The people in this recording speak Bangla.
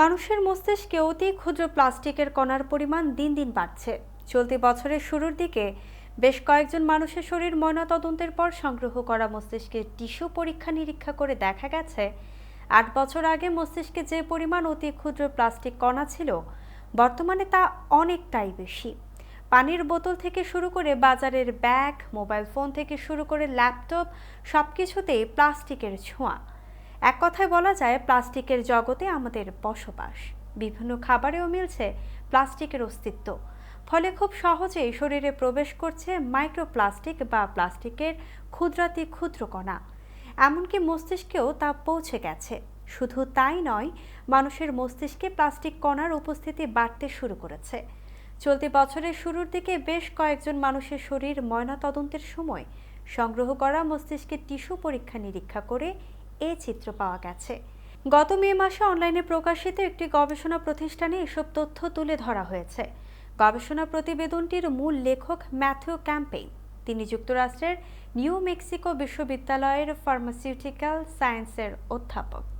মানুষের মস্তিষ্কে অতি ক্ষুদ্র প্লাস্টিকের কণার পরিমাণ দিন দিন বাড়ছে। চলতি বছরের শুরুর দিকে বেশ কয়েকজন মানুষের শরীর ময়নাতদন্তের পর সংগ্রহ করা মস্তিষ্কের টিস্যু পরীক্ষা নিরীক্ষা করে দেখা গেছে, আট বছর আগে মস্তিষ্কে যে পরিমাণ অতি ক্ষুদ্র প্লাস্টিক কণা ছিল, বর্তমানে তা অনেকটাই বেশি। পানির বোতল থেকে শুরু করে বাজারের ব্যাগ, মোবাইল ফোন থেকে শুরু করে ল্যাপটপ সব কিছুতেই প্লাস্টিকের ছোঁয়া। এক কথায় বলা যায়, প্লাস্টিকের জগতে আমাদের বসবাস। বিভিন্ন খাবারেও মিলছে প্লাস্টিকের অস্তিত্ব। ফলে খুব সহজেই শরীরে প্রবেশ করছে মাইক্রোপ্লাস্টিক বা প্লাস্টিকের ক্ষুদ্রাতি ক্ষুদ্র কণা এমনকি মস্তিষ্কেও তা পৌঁছে গেছে। শুধু তাই নয়, মানুষের মস্তিষ্কে প্লাস্টিক কণার উপস্থিতি বাড়তে শুরু করেছে। চলতি বছরের শুরুর দিকে বেশ কয়েকজন মানুষের শরীর ময়নাতদন্তের সময় সংগ্রহ করা মস্তিষ্কের টিস্যু পরীক্ষা নিরীক্ষা করে এ চিত্র পাওয়া গেছে। গত মে মাসে অনলাইনে প্রকাশিত একটি গবেষণা প্রতিষ্ঠানে এসব তথ্য তুলে ধরা হয়েছে। গবেষণা প্রতিবেদনটির মূল লেখক ম্যাথিউ ক্যাম্পেইন। তিনি যুক্তরাষ্ট্রের নিউ মেক্সিকো বিশ্ববিদ্যালয়ের ফার্মাসিউটিক্যাল সায়েন্সের অধ্যাপক।